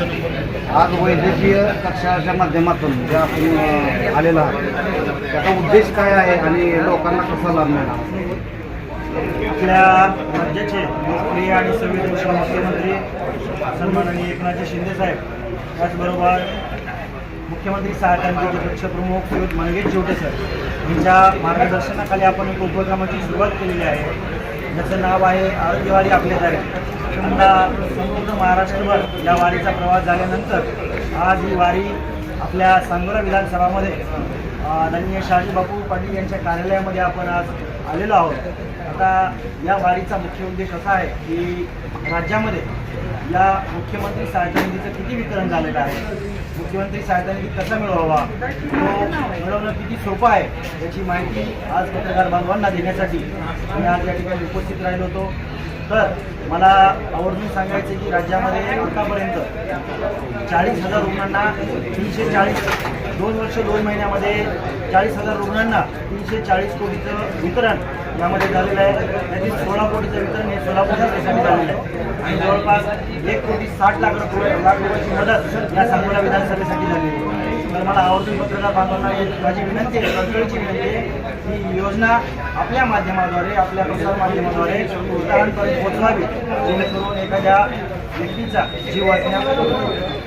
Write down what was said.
आज वैद्यकीय कक्षाच्या माध्यमातून जे आपण आलेला आलेलो आहात त्याचा उद्देश काय आहे आणि लोकांना कसा लाभ मिळणार? आपल्या राज्याचे लोकप्रिय आणि संवेदनशील मुख्यमंत्री सन्माननीय एकनाथजी शिंदे साहेब त्याचबरोबर मुख्यमंत्री सहायता पक्षप्रमुख विनोद मंगेश सर यांच्या मार्गदर्शनाखाली आपण एक उपक्रमाची सुरुवात केलेली आहे. ज्याचं नाव आहे आरोग्य वारी आपल्या दारी समजा संपूर्ण महाराष्ट्रभर या वारीचा प्रवास झाल्यानंतर आज ही वारी आपल्या सांगोला विधानसभामध्ये माननीय शहाजी बापू पाटील यांच्या कार्यालयामध्ये आपण आज आलेलो आहोत. आता या वारीचा मुख्य उद्देश असा आहे की राज्यामध्ये या मुख्यमंत्री सहायता निधीचं किती वितरण झालेलं आहे? मुख्यमंत्री सहायता निधी कसा मिळवावा? तो मिळवणं किती सोपं आहे याची माहिती आज पत्रकार बांधवांना देण्यासाठी मी आज या ठिकाणी उपस्थित राहिलो होतो. तर मला आवर्जून सांगायचं की राज्यामध्ये आतापर्यंत चाळीस हजार रुग्णांना तीनशे चाळीस दोन वर्ष दोन महिन्यामध्ये चाळीस हजार रुग्णांना तीनशे चाळीस कोटीचं वितरण यामध्ये झालेलं आहे. त्यातील सोळा कोटीचं वितरण हे सोलापूर जिल्ह्यासाठी झालेलं आहे. आणि जवळपास एक कोटी साठ लाख रुपये लाख रुपयाची मदत या सांगोला विधानसभेसाठी झालेली आहे. तर मला आवर्जून पत्रकार बांधवांना माझी विनंती आहे कळकळीची विनंती आहे ही योजना आपल्या माध्यमाद्वारे आपल्या प्रसार माध्यमाद्वारे इतरांपर्यंत पोहोचवावी जेणेकरून एखाद्या व्यक्तीचा जीव वाचण्यास